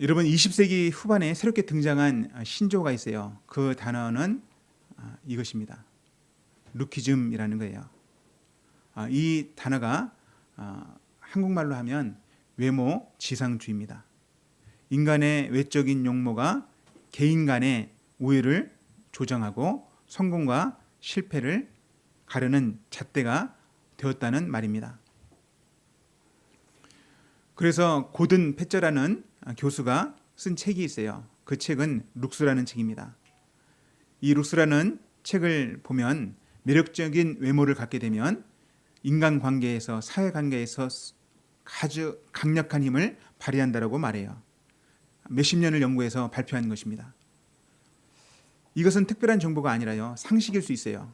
여러분 20세기 후반에 새롭게 등장한 신조어가 있어요. 그 단어는 아, 이것입니다. 루키즘이라는 거예요. 아, 이 단어가 아, 한국말로 하면 외모 지상주의입니다. 인간의 외적인 용모가 개인 간의 우위를 조정하고 성공과 실패를 가르는 잣대가 되었다는 말입니다. 그래서 고든 패쩌라는 교수가 쓴 책이 있어요. 그 책은 룩스라는 책입니다. 이 룩스라는 책을 보면 매력적인 외모를 갖게 되면 인간 관계에서 사회 관계에서 아주 강력한 힘을 발휘한다라고 말해요. 몇십 년을 연구해서 발표한 것입니다. 이것은 특별한 정보가 아니라요. 상식일 수 있어요.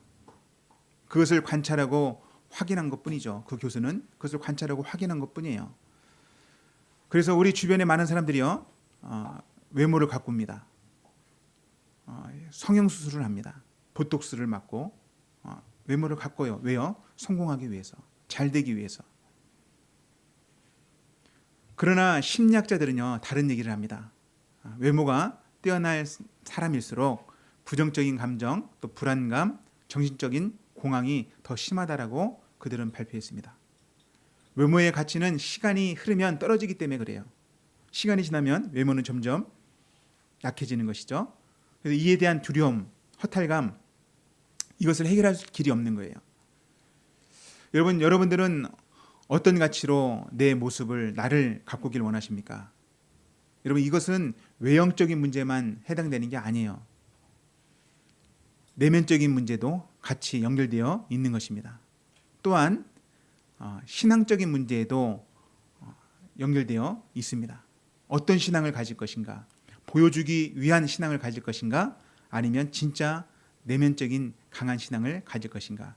그것을 관찰하고 확인한 것뿐이죠. 그 교수는 그것을 관찰하고 확인한 것뿐이에요. 그래서 우리 주변에 많은 사람들이요 어, 외모를 가꿉니다. 어, 성형 수술을 합니다. 보톡스를 맞고 어, 외모를 가꿔요. 왜요? 성공하기 위해서, 잘 되기 위해서. 그러나 심리학자들은요 다른 얘기를 합니다. 아, 외모가 뛰어날 사람일수록 부정적인 감정, 또 불안감, 정신적인 공황이 더 심하다라고 그들은 발표했습니다. 외모의 가치는 시간이 흐르면 떨어지기 때문에 그래요. 시간이 지나면 외모는 점점 약해지는 것이죠. 그래서 이에 대한 두려움, 허탈감 이것을 해결할 길이 없는 거예요. 여러분 여러분들은 어떤 가치로 내 모습을 나를 가꾸길 원하십니까? 여러분 이것은 외형적인 문제만 해당되는 게 아니에요. 내면적인 문제도 같이 연결되어 있는 것입니다. 또한 어, 신앙적인 문제에도 어, 연결되어 있습니다. 어떤 신앙을 가질 것인가? 보여주기 위한 신앙을 가질 것인가? 아니면 진짜 내면적인 강한 신앙을 가질 것인가?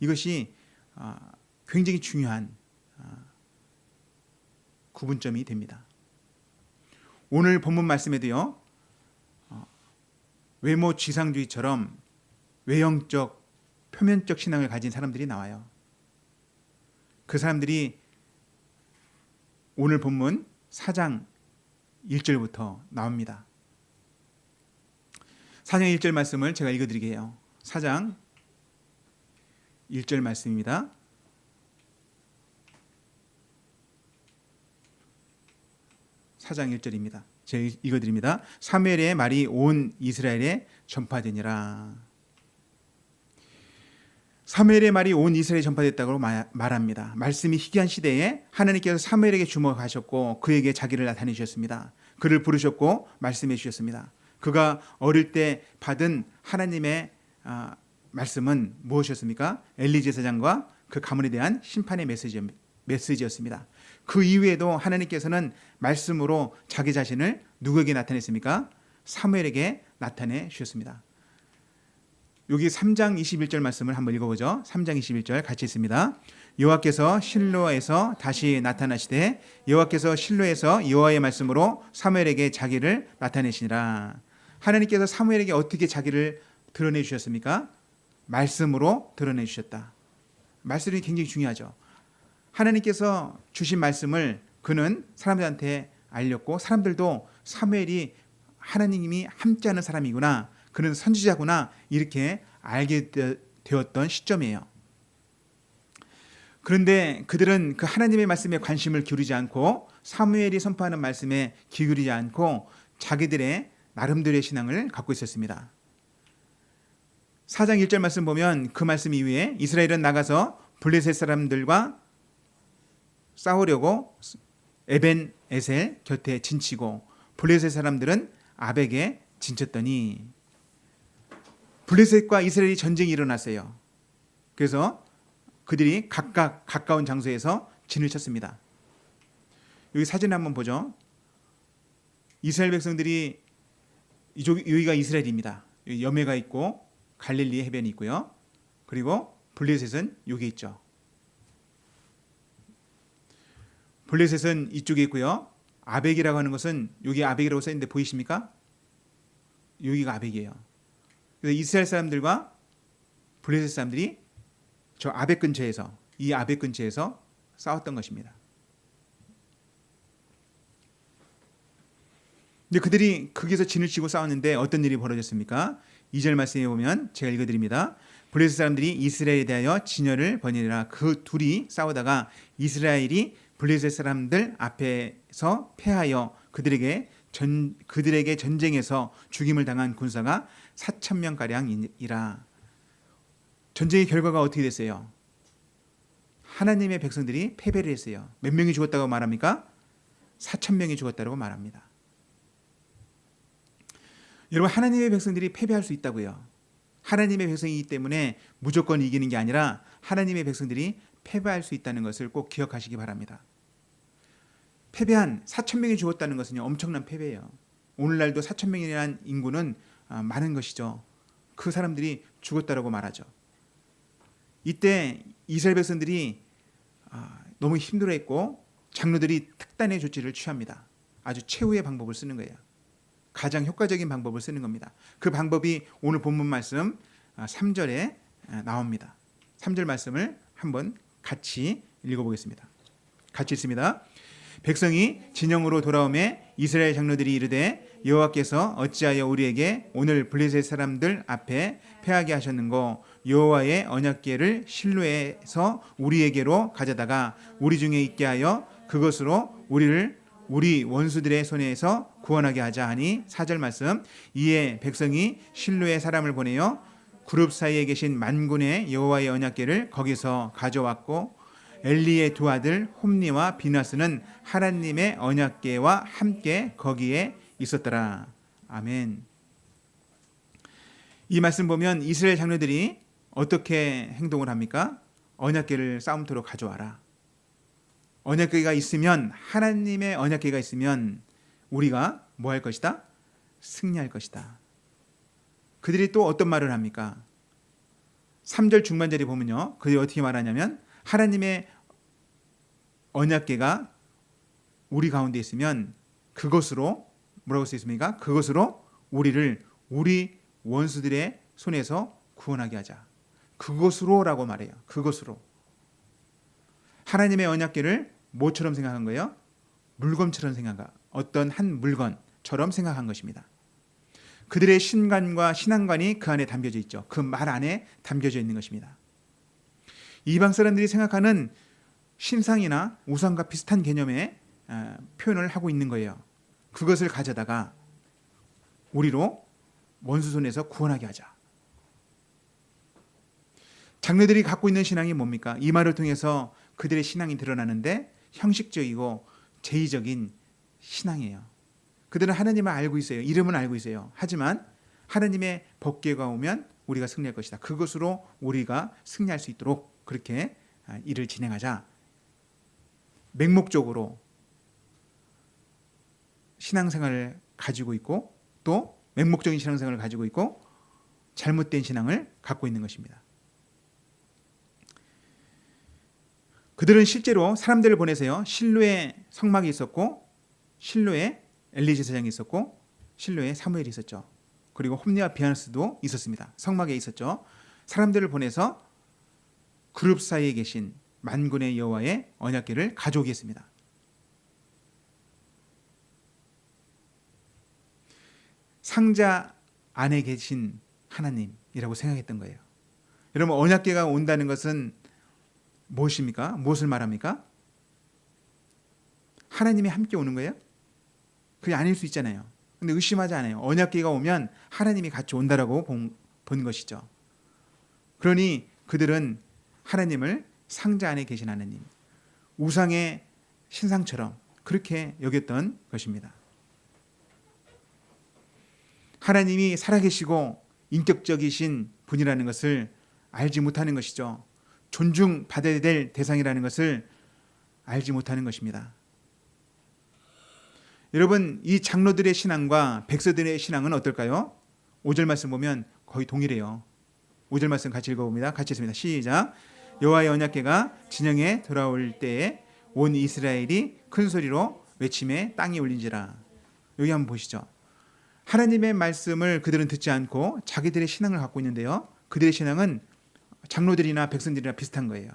이것이 어, 굉장히 중요한 구분점이 됩니다. 오늘 본문 말씀에도요, 외모 지상주의처럼 외형적, 표면적 신앙을 가진 사람들이 나와요. 그 사람들이 오늘 본문 4장 1절부터 나옵니다. 4장 1절 말씀을 제가 읽어 드리게요. 4장 1절 말씀입니다. 사장 1절입니다. 제가 읽어드립니다. 사무엘의 말이 온 이스라엘에 전파되니라. 사무엘의 말이 온 이스라엘에 전파됐다고 말합니다. 말씀이 희귀한 시대에 하나님께서 사무엘에게 주목하셨고 그에게 자기를 나타내 주셨습니다. 그를 부르셨고 말씀해 주셨습니다. 그가 어릴 때 받은 하나님의 아, 말씀은 무엇이었습니까? 엘리 제사장과 그 가문에 대한 심판의 메시지, 메시지였습니다. 그 이후에도 하나님께서는 말씀으로 자기 자신을 누구에게 나타냈습니까? 사무엘에게 나타내 주셨습니다. 여기 3장 21절 말씀을 한번 읽어보죠. 3장 21절 같이 있습니다. 여호와께서 실로에서 다시 나타나시되 여호와께서 실로에서 여호와의 말씀으로 사무엘에게 자기를 나타내시니라. 하나님께서 사무엘에게 어떻게 자기를 드러내 주셨습니까? 말씀으로 드러내 주셨다. 말씀이 굉장히 중요하죠. 하나님께서 주신 말씀을 그는 사람들한테 알렸고 사람들도 사무엘이 하나님이 함께하는 사람이구나. 그는 선지자구나 이렇게 알게 되었던 시점이에요. 그런데 그들은 그 하나님의 말씀에 관심을 기울이지 않고 사무엘이 선포하는 말씀에 기울이지 않고 자기들의 나름대로의 신앙을 갖고 있었습니다. 4장 1절 말씀 보면 그 말씀 이후에 이스라엘은 나가서 블레셋 사람들과 싸우려고 에벤 에셀 곁에 진치고 블레셋 사람들은 아벡에 진쳤더니 블레셋과 이스라엘이 전쟁이 일어났어요. 그래서 그들이 각각 가까운 장소에서 진을 쳤습니다. 여기 사진 한번 보죠. 이스라엘 백성들이 이쪽 여기가 이스라엘입니다. 여기 여매가 있고 갈릴리 해변이 있고요. 그리고 블레셋은 여기 있죠. 블레셋은 이쪽에 있고요. 아벡이라고 하는 것은 여기 아벡이라고 써 있는데 보이십니까? 여기가 아벡이에요. 그래서 이스라엘 사람들과 블레셋 사람들이 저 아벡 근처에서 이 아벡 근처에서 싸웠던 것입니다. 근데 그들이 거기서 진을 치고 싸웠는데 어떤 일이 벌어졌습니까? 2절 말씀에 보면 제가 읽어드립니다. 블레셋 사람들이 이스라엘에 대하여 진열을 벌이니라 그 둘이 싸우다가 이스라엘이 블레셋 사람들 앞에서 패하여 그들에게 전 그들에게 전쟁에서 죽임을 당한 군사가 4천 명 가량이라 전쟁의 결과가 어떻게 됐어요? 하나님의 백성들이 패배를 했어요. 몇 명이 죽었다고 말합니까? 4천 명이 죽었다고 말합니다. 여러분 하나님의 백성들이 패배할 수 있다고요. 하나님의 백성이기 때문에 무조건 이기는 게 아니라 하나님의 백성들이 패배할 수 있다는 것을 꼭 기억하시기 바랍니다. 패배한 4천 명이 죽었다는 것은요 엄청난 패배예요. 오늘날도 4천 명이라는 인구는 아, 많은 것이죠. 그 사람들이 죽었다라고 말하죠. 이때 이스라엘 백성들이 아, 너무 힘들어했고 장로들이 특단의 조치를 취합니다. 아주 최후의 방법을 쓰는 거예요. 가장 효과적인 방법을 쓰는 겁니다. 그 방법이 오늘 본문 말씀 3절에 나옵니다. 3절 말씀을 한번 같이 읽어보겠습니다. 같이 읽습니다. 백성이 진영으로 돌아오매 이스라엘 장로들이 이르되 여호와께서 어찌하여 우리에게 오늘 블레셋 사람들 앞에 패하게 하셨는고 여호와의 언약궤를 실로에서 우리에게로 가져다가 우리 중에 있게 하여 그것으로 우리를 우리 원수들의 손에서 구원하게 하자 하니 사절 말씀. 이에 백성이 실로의 사람을 보내어 그룹 사이에 계신 만군의 여호와의 언약궤를 거기서 가져왔고 엘리의 두 아들 홈니와 비나스는 하나님의 언약궤와 함께 거기에 있었더라. 아멘. 이 말씀 보면 이스라엘 장로들이 어떻게 행동을 합니까? 언약궤를 싸움터로 가져와라. 언약궤가 있으면 하나님의 언약궤가 있으면 우리가 뭐 할 것이다? 승리할 것이다. 그들이 또 어떤 말을 합니까? 3절 중반절에 보면요. 그들이 어떻게 말하냐면 하나님의 언약궤가 우리 가운데 있으면 그것으로 뭐라고 써 있습니까? 그것으로 우리를 우리 원수들의 손에서 구원하게 하자. 그것으로라고 말해요. 그것으로. 하나님의 언약궤를 뭐처럼 생각한 거예요? 물건처럼 생각한 어떤 한 물건처럼 생각한 것입니다. 그들의 신관과 신앙관이 그 안에 담겨져 있죠. 그 말 안에 담겨져 있는 것입니다. 이방 사람들이 생각하는 신상이나 우상과 비슷한 개념의 어, 표현을 하고 있는 거예요. 그것을 가져다가 우리로 원수 손에서 구원하게 하자. 장로들이 갖고 있는 신앙이 뭡니까? 이 말을 통해서 그들의 신앙이 드러나는데 형식적이고 제의적인 신앙이에요. 그들은 하나님을 알고 있어요. 이름은 알고 있어요. 하지만 하나님의 법궤가 오면 우리가 승리할 것이다. 그것으로 우리가 승리할 수 있도록 그렇게 아, 일을 진행하자. 맹목적으로 신앙생활을 가지고 있고 또 맹목적인 신앙생활을 가지고 있고 잘못된 신앙을 갖고 있는 것입니다. 그들은 실제로 사람들을 보내세요. 실로에 성막이 있었고 실로에 엘리제 사장이 있었고 실로에 사무엘이 있었죠. 그리고 홈리와 비아누스도 있었습니다. 성막에 있었죠. 사람들을 보내서 그룹 사이에 계신 만군의 여호와의 언약궤를 가져오게 했습니다. 상자 안에 계신 하나님이라고 생각했던 거예요. 여러분 언약궤가 온다는 것은 무엇입니까? 무엇을 말합니까? 하나님이 함께 오는 거예요? 그게 아닐 수 있잖아요. 근데 의심하지 않아요. 언약궤가 오면 하나님이 같이 온다라고 본, 본 것이죠. 그러니 그들은 하나님을 상자 안에 계신 하나님, 우상의 신상처럼 그렇게 여겼던 것입니다. 하나님이 살아계시고 인격적이신 분이라는 것을 알지 못하는 것이죠. 존중받아야 될 대상이라는 것을 알지 못하는 것입니다. 여러분, 이 장로들의 신앙과 백서들의 신앙은 어떨까요? 5절 말씀 보면 거의 동일해요. 5절 말씀 같이 읽어봅니다. 같이 읽습니다. 시작. 여호와의 언약궤가 진영에 돌아올 때에 온 이스라엘이 큰 소리로 외침에 땅이 울린지라. 여기 한번 보시죠. 하나님의 말씀을 그들은 듣지 않고 자기들의 신앙을 갖고 있는데요. 그들의 신앙은 장로들이나 백성들이나 비슷한 거예요.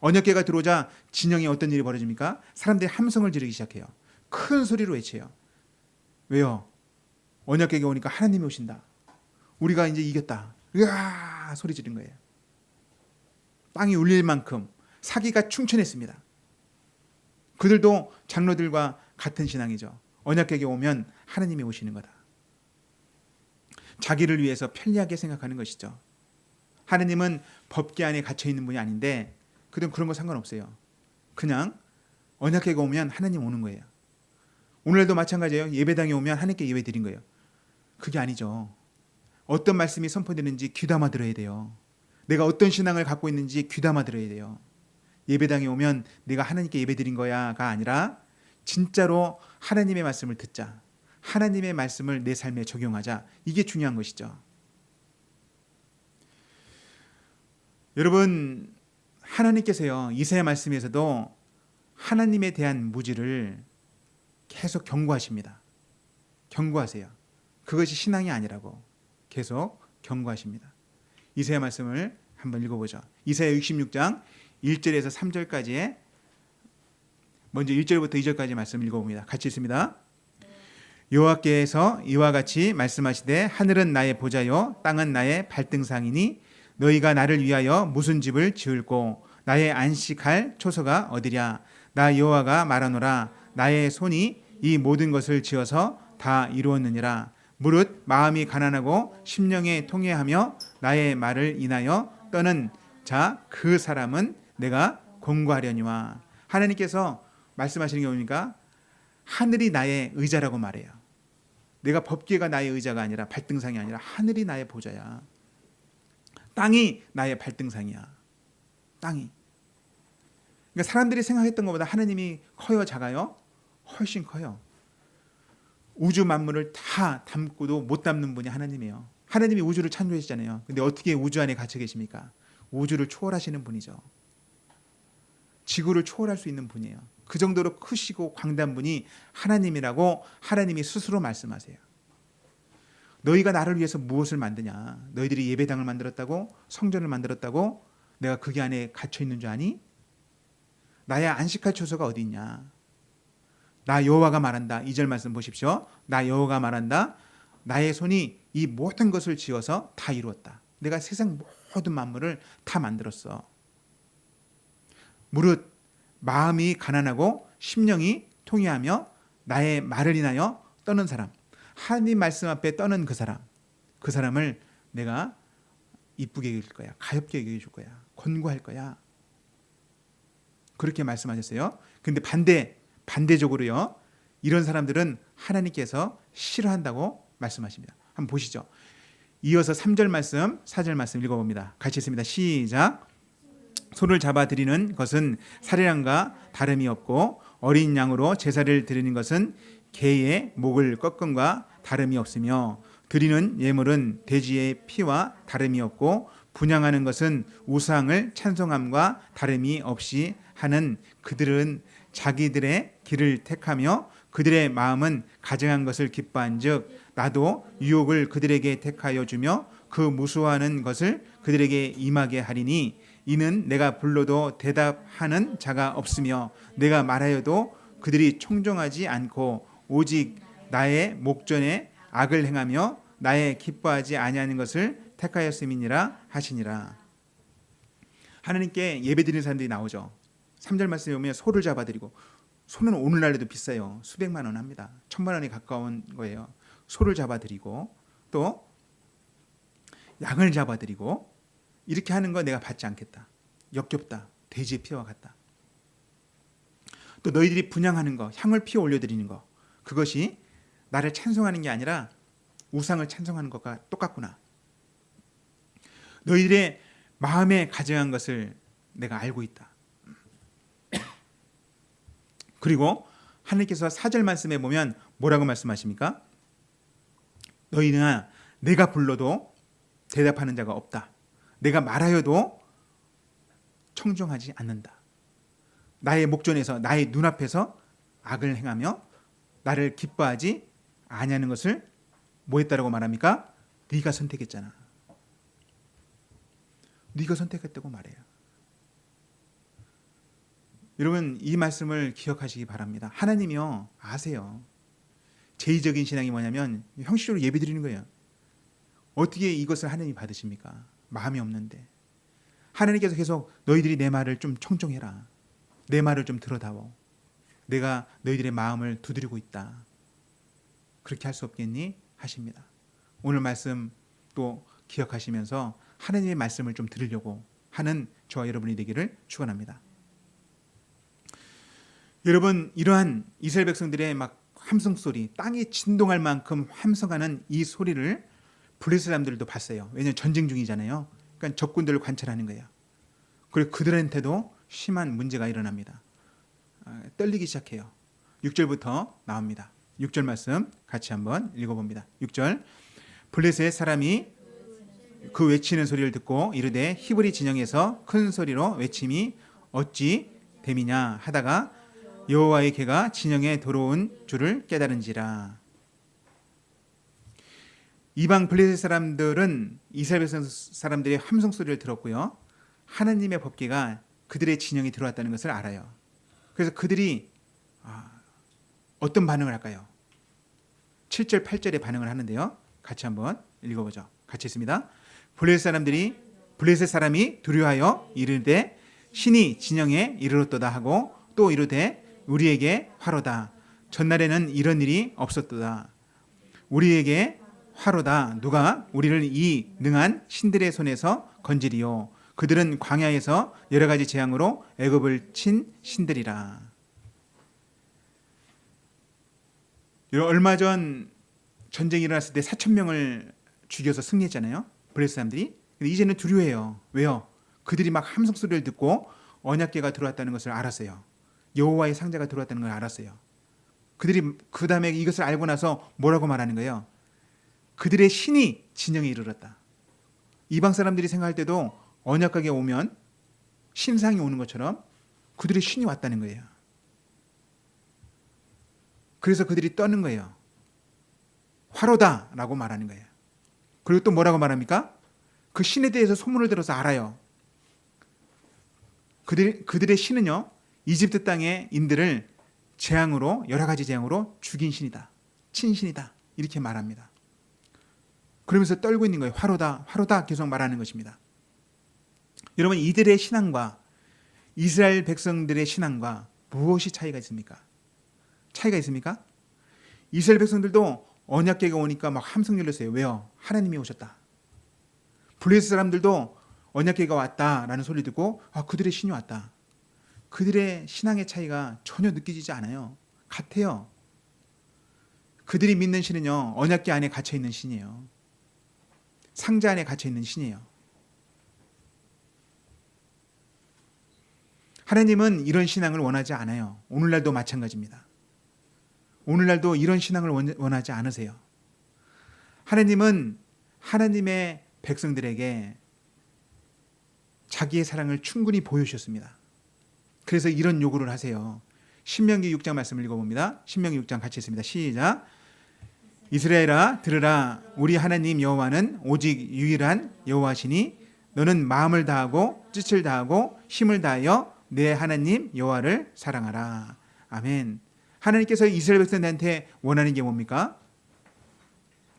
언약궤가 들어오자 진영에 어떤 일이 벌어집니까? 사람들이 함성을 지르기 시작해요. 큰 소리로 외쳐요. 왜요? 언약궤가 오니까 하나님이 오신다. 우리가 이제 이겼다. 으아 소리 지른 거예요. 땅이 울릴 만큼 사기가 충천했습니다. 그들도 장로들과 같은 신앙이죠. 언약궤에 오면 하나님이 오시는 거다. 자기를 위해서 편리하게 생각하는 것이죠. 하나님은 법계 안에 갇혀 있는 분이 아닌데 그든 그런 거 상관없어요. 그냥 언약궤가 오면 하나님 오는 거예요. 오늘도 마찬가지예요. 예배당에 오면 하나님께 예배 드린 거예요. 그게 아니죠. 어떤 말씀이 선포되는지 귀담아 들어야 돼요. 내가 어떤 신앙을 갖고 있는지 귀담아 들어야 돼요. 예배당에 오면 내가 하나님께 예배 드린 거야가 아니라 진짜로 하나님의 말씀을 듣자. 하나님의 말씀을 내 삶에 적용하자. 이게 중요한 것이죠. 여러분 하나님께서요. 이사야 말씀에서도 하나님에 대한 무지를 계속 경고하십니다. 경고하세요. 그것이 신앙이 아니라고 계속 경고하십니다. 이사야 말씀을 한번 읽어보죠. 이사야 66장 1절에서 3절까지의 먼저 1절부터 2절까지 말씀 읽어봅니다. 같이 읽습니다. 여호와께서 이와 같이 말씀하시되 하늘은 나의 보좌요 땅은 나의 발등상이니 너희가 나를 위하여 무슨 집을 지을고 나의 안식할 초소가 어디랴? 나 여호와가 말하노라. 나의 손이 이 모든 것을 지어서 다 이루었느니라. 무릇 마음이 가난하고 심령에 통회하며 나의 말을 인하여 떠는 자 그 사람은 내가 공고하려니와. 하나님께서 말씀하시는 게 뭡니까? 하늘이 나의 의자라고 말해요. 내가 법계가 나의 의자가 아니라 발등상이 아니라 하늘이 나의 보좌야. 땅이 나의 발등상이야. 땅이. 그러니까 사람들이 생각했던 것보다 하나님이 커요, 작아요? 훨씬 커요. 우주 만물을 다 담고도 못 담는 분이 하나님이에요. 하나님이 우주를 창조하시잖아요. 근데 어떻게 우주 안에 갇혀 계십니까? 우주를 초월하시는 분이죠. 지구를 초월할 수 있는 분이에요. 그 정도로 크시고 광대한 분이 하나님이라고 하나님이 스스로 말씀하세요. 너희가 나를 위해서 무엇을 만드냐? 너희들이 예배당을 만들었다고 성전을 만들었다고 내가 그게 안에 갇혀 있는 줄 아니? 나의 안식할 초소가 어디 있냐? 나 여호와가 말한다. 2절 말씀 보십시오. 나 여호와가 말한다. 나의 손이 이 모든 것을 지어서 다 이루었다. 내가 세상 모든 만물을 다 만들었어. 무릇 마음이 가난하고 심령이 통회하며 나의 말을 인하여 떠는 사람, 하나님 말씀 앞에 떠는 그 사람, 그 사람을 내가 이쁘게 여길 거야, 가엽게 여겨줄 거야, 권고할 거야. 그렇게 말씀하셨어요. 근데 반대 반대적으로요. 이런 사람들은 하나님께서 싫어한다고 말씀하십니다. 한번 보시죠. 이어서 3절 말씀, 4절 말씀 읽어봅니다. 같이 있습니다. 시작. 소를 잡아 드리는 것은 살이랑과 다름이 없고 어린 양으로 제사를 드리는 것은 개의 목을 꺾음과 다름이 없으며 드리는 예물은 돼지의 피와 다름이 없고 분양하는 것은 우상을 찬송함과 다름이 없이 하는 그들은 자기들의 길을 택하며 그들의 마음은 가증한 것을 기뻐한즉 나도 유혹을 그들에게 택하여 주며 그 무수하는 것을 그들에게 임하게 하리니 이는 내가 불러도 대답하는 자가 없으며 내가 말하여도 그들이 청종하지 않고 오직 나의 목전에 악을 행하며 나의 기뻐하지 아니하는 것을 택하였음이니라 하시니라. 하나님께 예배드리는 사람들이 나오죠. 3절 말씀에 보면 소를 잡아드리고 소는 오늘날에도 비싸요. 수백만 원 합니다. 천만 원이 가까운 거예요. 소를 잡아드리고 또 양을 잡아드리고 이렇게 하는 거 내가 받지 않겠다. 역겹다. 돼지의 피와 같다. 또 너희들이 분양하는 거, 향을 피워 올려드리는 거, 그것이 나를 찬송하는 게 아니라 우상을 찬송하는 것과 똑같구나. 너희들의 마음에 가정한 것을 내가 알고 있다. 그리고 하나님께서 사절 말씀에 보면 뭐라고 말씀하십니까? 너희는 내가 불러도 대답하는 자가 없다. 내가 말하여도 청정하지 않는다. 나의 목전에서 나의 눈앞에서 악을 행하며 나를 기뻐하지 아니하는 것을 뭐 했다라고 말합니까? 네가 선택했잖아. 네가 선택했다고 말해요. 여러분 이 말씀을 기억하시기 바랍니다. 하나님이요 아세요. 제의적인 신앙이 뭐냐면 형식적으로 예배 드리는 거예요. 어떻게 이것을 하나님이 받으십니까? 마음이 없는데. 하나님께서 계속 너희들이 내 말을 좀 청종해라. 내 말을 좀 들어다오. 내가 너희들의 마음을 두드리고 있다. 그렇게 할 수 없겠니? 하십니다. 오늘 말씀 또 기억하시면서 하나님의 말씀을 좀 들으려고 하는 저와 여러분이 되기를 축원합니다. 여러분 이러한 이스라엘 백성들의 막 함성 소리, 땅이 진동할 만큼 함성하는 이 소리를 블레스 사람들도 봤어요. 왜냐하면 전쟁 중이잖아요. 그러니까 적군들을 관찰하는 거예요. 그리고 그들한테도 심한 문제가 일어납니다. 아, 떨리기 시작해요. 6절부터 나옵니다. 6절 말씀 같이 한번 읽어봅니다. 6절 블레셋 사람이 그 외치는 소리를 듣고 이르되 히브리 진영에서 큰 소리로 외침이 어찌 됨이냐 하다가 여호와의 개가 진영에 들어온 줄을 깨달은지라. 이방 블레셋 사람들은 이스라엘 사람들의 함성 소리를 들었고요. 하나님의 법궤가 그들의 진영에 들어왔다는 것을 알아요. 그래서 그들이 아, 어떤 반응을 할까요? 7절, 8절에 반응을 하는데요. 같이 한번 읽어보죠. 같이 있습니다. 블레셋 사람들이 블레셋 사람이 두려워하여 이르되 신이 진영에 이르렀도다 하고 또 이르되 우리에게 화로다. 전날에는 이런 일이 없었도다. 우리에게 화로다. 누가 우리를 이 능한 신들의 손에서 건지리요. 그들은 광야에서 여러 가지 재앙으로 애굽을 친 신들이라. 얼마 전 전쟁이 일어났을 때 4천 명을 죽여서 승리했잖아요. 블레스 사람들이. 근데 이제는 두려워해요. 왜요? 그들이 막 함성 소리를 듣고 언약궤가 들어왔다는 것을 알았어요. 여호와의 상자가 들어왔다는 걸 알았어요. 그들이 그 다음에 이것을 알고 나서 뭐라고 말하는 거예요? 그들의 신이 진영에 이르렀다. 이방 사람들이 생각할 때도 언약궤에 오면 신상이 오는 것처럼 그들의 신이 왔다는 거예요. 그래서 그들이 떠는 거예요. 화로다 라고 말하는 거예요. 그리고 또 뭐라고 말합니까? 그 신에 대해서 소문을 들어서 알아요. 그들, 그들의 신은요, 이집트 땅의 인들을 재앙으로, 여러 가지 재앙으로 죽인 신이다. 친신이다. 이렇게 말합니다. 그러면서 떨고 있는 거예요. 화로다, 화로다 계속 말하는 것입니다. 여러분, 이들의 신앙과 이스라엘 백성들의 신앙과 무엇이 차이가 있습니까? 차이가 있습니까? 이스라엘 백성들도 언약계가 오니까 막 함성 열렸어요. 왜요? 하나님이 오셨다. 블레스 사람들도 언약계가 왔다라는 소리 듣고 아 그들의 신이 왔다. 그들의 신앙의 차이가 전혀 느껴지지 않아요. 같아요. 그들이 믿는 신은요 언약계 안에 갇혀 있는 신이에요. 상자 안에 갇혀 있는 신이에요. 하나님은 이런 신앙을 원하지 않아요. 오늘날도 마찬가지입니다. 오늘날도 이런 신앙을 원하지 않으세요. 하나님은 하나님의 백성들에게 자기의 사랑을 충분히 보여주셨습니다. 그래서 이런 요구를 하세요. 신명기 6장 말씀을 읽어봅니다. 신명기 6장 같이 있습니다. 시작. 이스라엘아 들으라 우리 하나님 여호와는 오직 유일한 여호와시니 너는 마음을 다하고 뜻을 다하고 힘을 다하여 내 하나님 여호와를 사랑하라. 아멘. 하나님께서 이스라엘 백성들한테 원하는 게 뭡니까?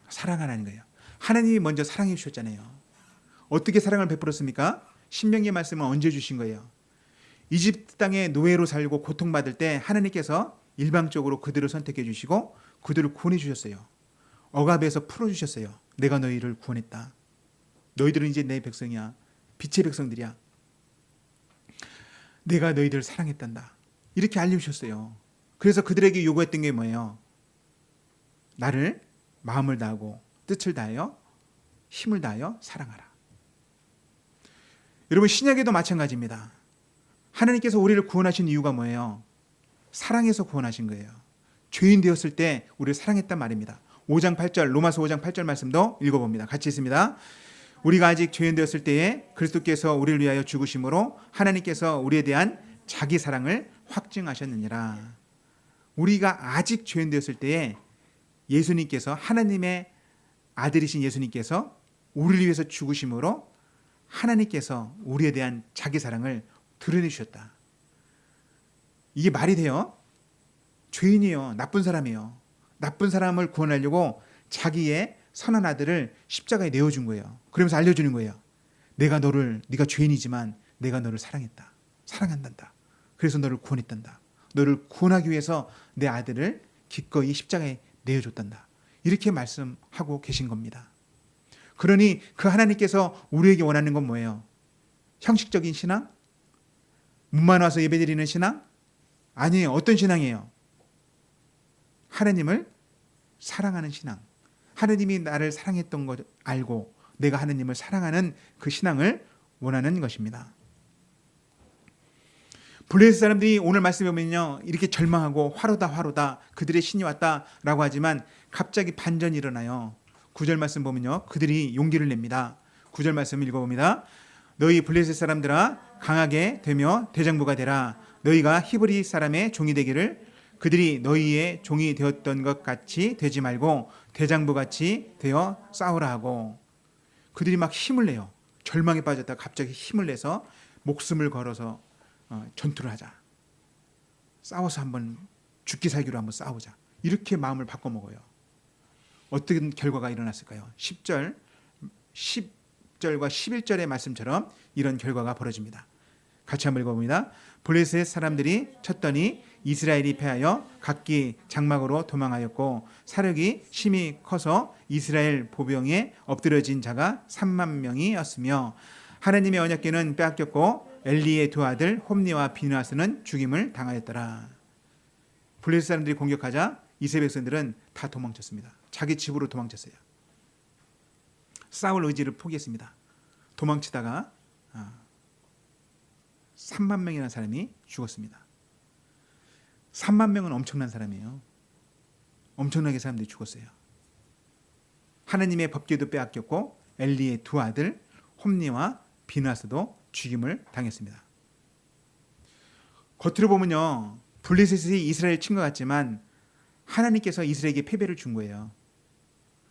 사랑하라는 거예요. 하나님이 먼저 사랑해 주셨잖아요. 어떻게 사랑을 베풀었습니까? 신명기 말씀은 언제 주신 거예요? 이집트 땅에 노예로 살고 고통받을 때 하나님께서 일방적으로 그들을 선택해 주시고 그들을 구원해 주셨어요. 억압에서 풀어 주셨어요. 내가 너희를 구원했다. 너희들은 이제 내 백성이야. 빛의 백성들이야. 내가 너희들을 사랑했단다. 이렇게 알려주셨어요. 그래서 그들에게 요구했던 게 뭐예요? 나를 마음을 다하고 뜻을 다하여 힘을 다하여 사랑하라. 여러분 신약에도 마찬가지입니다. 하나님께서 우리를 구원하신 이유가 뭐예요? 사랑해서 구원하신 거예요. 죄인 되었을 때 우리를 사랑했단 말입니다. 5장 8절 로마서 5장 8절 말씀도 읽어봅니다. 같이 있습니다. 우리가 아직 죄인 되었을 때에 그리스도께서 우리를 위하여 죽으심으로 하나님께서 우리에 대한 자기 사랑을 확증하셨느니라. 우리가 아직 죄인 되었을 때에 예수님께서 하나님의 아들이신 예수님께서 우리를 위해서 죽으심으로 하나님께서 우리에 대한 자기 사랑을 드러내 주셨다. 이게 말이 돼요? 죄인이에요. 나쁜 사람이에요. 나쁜 사람을 구원하려고 자기의 선한 아들을 십자가에 내어준 거예요. 그러면서 알려주는 거예요. 내가 너를 네가 죄인이지만 내가 너를 사랑했다. 사랑한단다. 그래서 너를 구원했단다. 너를 구원하기 위해서 내 아들을 기꺼이 십자가에 내어줬단다. 이렇게 말씀하고 계신 겁니다. 그러니 그 하나님께서 우리에게 원하는 건 뭐예요? 형식적인 신앙? 문만 와서 예배드리는 신앙? 아니에요. 어떤 신앙이에요? 하나님을 사랑하는 신앙. 하나님이 나를 사랑했던 것 알고 내가 하나님을 사랑하는 그 신앙을 원하는 것입니다. 블레스 사람들이 오늘 말씀에 보면요. 이렇게 절망하고 화로다 화로다 그들의 신이 왔다라고 하지만 갑자기 반전이 일어나요. 구절 말씀 보면요. 그들이 용기를 냅니다. 구절 말씀 읽어봅니다. 너희 블레셋 사람들아 강하게 되며 대장부가 되라. 너희가 히브리 사람의 종이 되기를 그들이 너희의 종이 되었던 것 같이 되지 말고 대장부 같이 되어 싸우라 하고 그들이 막 힘을 내요. 절망에 빠졌다 갑자기 힘을 내서 목숨을 걸어서 어, 전투를 하자. 싸워서 한번 죽기 살기로 한번 싸우자. 이렇게 마음을 바꿔 먹어요. 어떤 결과가 일어났을까요? 10절 10절과 11절의 말씀처럼 이런 결과가 벌어집니다. 같이 한번 읽어봅니다. 블레셋 사람들이 쳤더니 이스라엘이 패하여 각기 장막으로 도망하였고 사력이 심히 커서 이스라엘 보병에 엎드려진 자가 3만 명이었으며 하나님의 언약궤는 빼앗겼고 엘리의 두 아들 홈니와 비누아스는 죽임을 당하였더라. 블레셋 사람들이 공격하자 이세 백성들은 다 도망쳤습니다. 자기 집으로 도망쳤어요. 싸울 의지를 포기했습니다. 도망치다가 3만 명이라는 사람이 죽었습니다. 3만 명은 엄청난 사람이에요. 엄청나게 사람들이 죽었어요. 하나님의 법궤도 빼앗겼고 엘리의 두 아들 홈니와 비나스도 죽임을 당했습니다. 겉으로 보면요. 블레셋이 이스라엘 친것 같지만 하나님께서 이스라엘에게 패배를 준 거예요.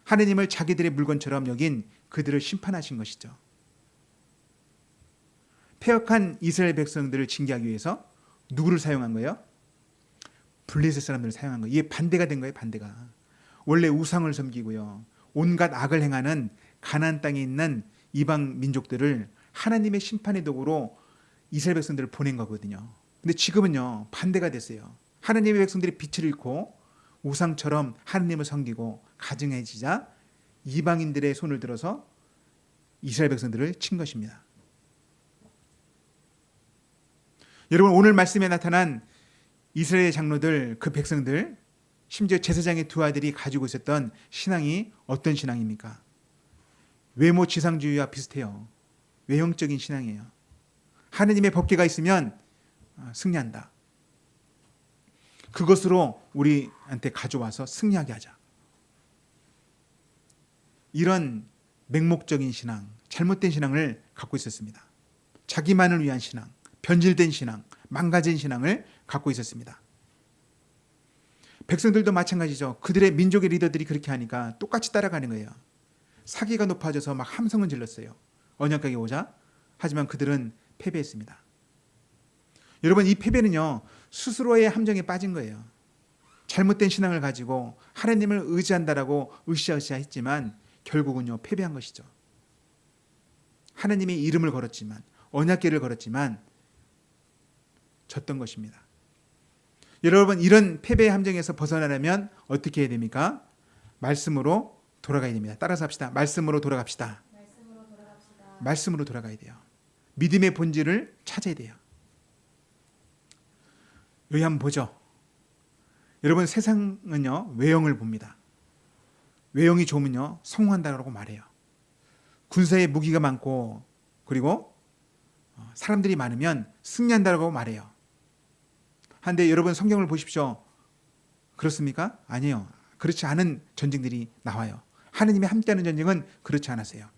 하나님을 자기들의 물건처럼 여긴 그들을 심판하신 것이죠. 폐역한 이스라엘 백성들을 징계하기 위해서 누구를 사용한 거예요? 블레셋 사람들을 사용한 거예요. 이게 반대가 된 거예요, 반대가. 원래 우상을 섬기고요. 온갖 악을 행하는 가나안 땅에 있는 이방 민족들을 하나님의 심판의 도구로 이스라엘 백성들을 보낸 거거든요. 근데 지금은요, 반대가 됐어요. 하나님의 백성들이 빛을 잃고 우상처럼 하나님을 섬기고 가증해지자 이방인들의 손을 들어서 이스라엘 백성들을 친 것입니다. 여러분 오늘 말씀에 나타난 이스라엘 장로들 그 백성들 심지어 제사장의 두 아들이 가지고 있었던 신앙이 어떤 신앙입니까? 외모 지상주의와 비슷해요. 외형적인 신앙이에요. 하느님의 법계가 있으면 아, 승리한다. 그것으로 우리한테 가져와서 승리하게 하자. 이런 맹목적인 신앙, 잘못된 신앙을 갖고 있었습니다. 자기만을 위한 신앙, 변질된 신앙, 망가진 신앙을 갖고 있었습니다. 백성들도 마찬가지죠. 그들의 민족의 리더들이 그렇게 하니까 똑같이 따라가는 거예요. 사기가 높아져서 막 함성을 질렀어요. 언약궤에 오자. 하지만 그들은 패배했습니다. 여러분 이 패배는요 스스로의 함정에 빠진 거예요. 잘못된 신앙을 가지고 하나님을 의지한다라고 으쌰으쌰 했지만 결국은요 패배한 것이죠. 하나님의 이름을 걸었지만 언약궤를 걸었지만 졌던 것입니다. 여러분 이런 패배의 함정에서 벗어나려면 어떻게 해야 됩니까? 말씀으로 돌아가야 됩니다. 따라서 합시다. 말씀으로 돌아갑시다. 말씀으로 돌아갑시다. 말씀으로 돌아가야 돼요. 믿음의 본질을 찾아야 돼요. 여기 한번 보죠. 여러분 세상은요 외형을 봅니다. 외형이 좋으면요 성공한다라고 말해요. 군사에 무기가 많고 그리고 어, 사람들이 많으면 승리한다라고 말해요. 한데 여러분 성경을 보십시오. 그렇습니까? 아니에요. 그렇지 않은 전쟁들이 나와요. 하느님이 함께하는 전쟁은 그렇지 않았어요.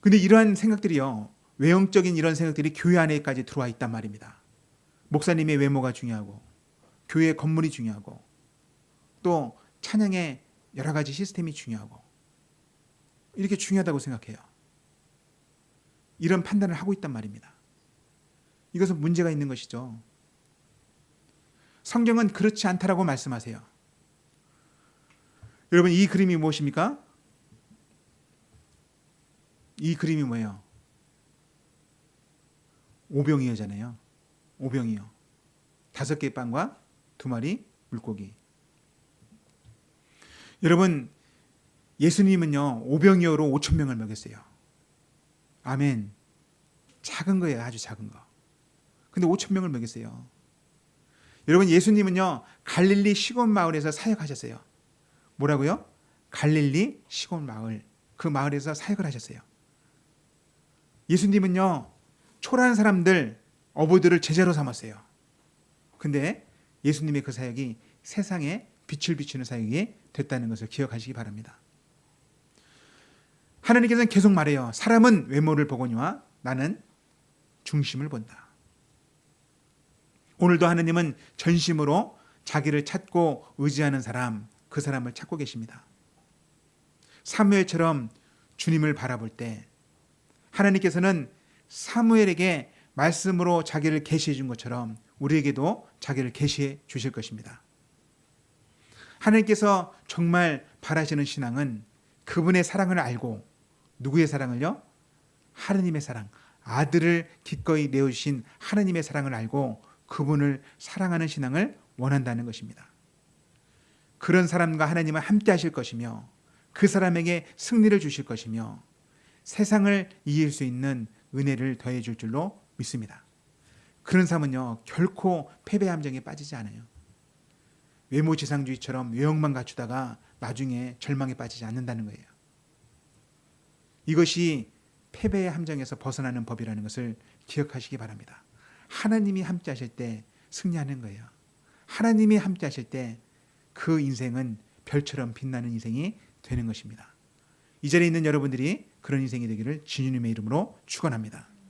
근데 이러한 생각들이요. 외형적인 이런 생각들이 교회 안에까지 들어와 있단 말입니다. 목사님의 외모가 중요하고 교회 건물이 중요하고 또 찬양의 여러 가지 시스템이 중요하고 이렇게 중요하다고 생각해요. 이런 판단을 하고 있단 말입니다. 이것은 문제가 있는 것이죠. 성경은 그렇지 않다라고 말씀하세요. 여러분 이 그림이 무엇입니까? 이 그림이 뭐예요? 오병이어잖아요. 오병이어. 다섯 개의 빵과 두 마리 물고기. 여러분 예수님은요 오병이어로 5천 명을 먹였어요. 아멘. 작은 거예요, 아주 작은 거. 근데 5천 명을 먹였어요. 여러분 예수님은요 갈릴리 시골 마을에서 사역하셨어요. 뭐라고요? 갈릴리 시골 마을 그 마을에서 사역을 하셨어요. 예수님은요 초라한 사람들 어부들을 제자로 삼았어요. 근데 예수님의 그 사역이 세상에 빛을 비추는 사역이 됐다는 것을 기억하시기 바랍니다. 하나님께서는 계속 말해요. 사람은 외모를 보거니와 나는 중심을 본다. 오늘도 하나님은 전심으로 자기를 찾고 의지하는 사람, 그 사람을 찾고 계십니다. 사무엘처럼 주님을 바라볼 때 하나님께서는 사무엘에게 말씀으로 자기를 계시해 준 것처럼 우리에게도 자기를 계시해 주실 것입니다. 하나님께서 정말 바라시는 신앙은 그분의 사랑을 알고 누구의 사랑을요? 하느님의 사랑, 아들을 기꺼이 내어주신 하느님의 사랑을 알고 그분을 사랑하는 신앙을 원한다는 것입니다. 그런 사람과 하나님은 함께 하실 것이며 그 사람에게 승리를 주실 것이며 세상을 이길 수 있는 은혜를 더해 줄 줄로 믿습니다. 그런 사람은요 결코 패배 함정에 빠지지 않아요. 외모 지상주의처럼 외형만 갖추다가 나중에 절망에 빠지지 않는다는 거예요. 이것이 패배의 함정에서 벗어나는 법이라는 것을 기억하시기 바랍니다. 하나님이 함께 하실 때 승리하는 거예요. 하나님이 함께 하실 때 그 인생은 별처럼 빛나는 인생이 되는 것입니다. 이 자리에 있는 여러분들이 그런 인생이 되기를 주님의 이름으로 축원합니다.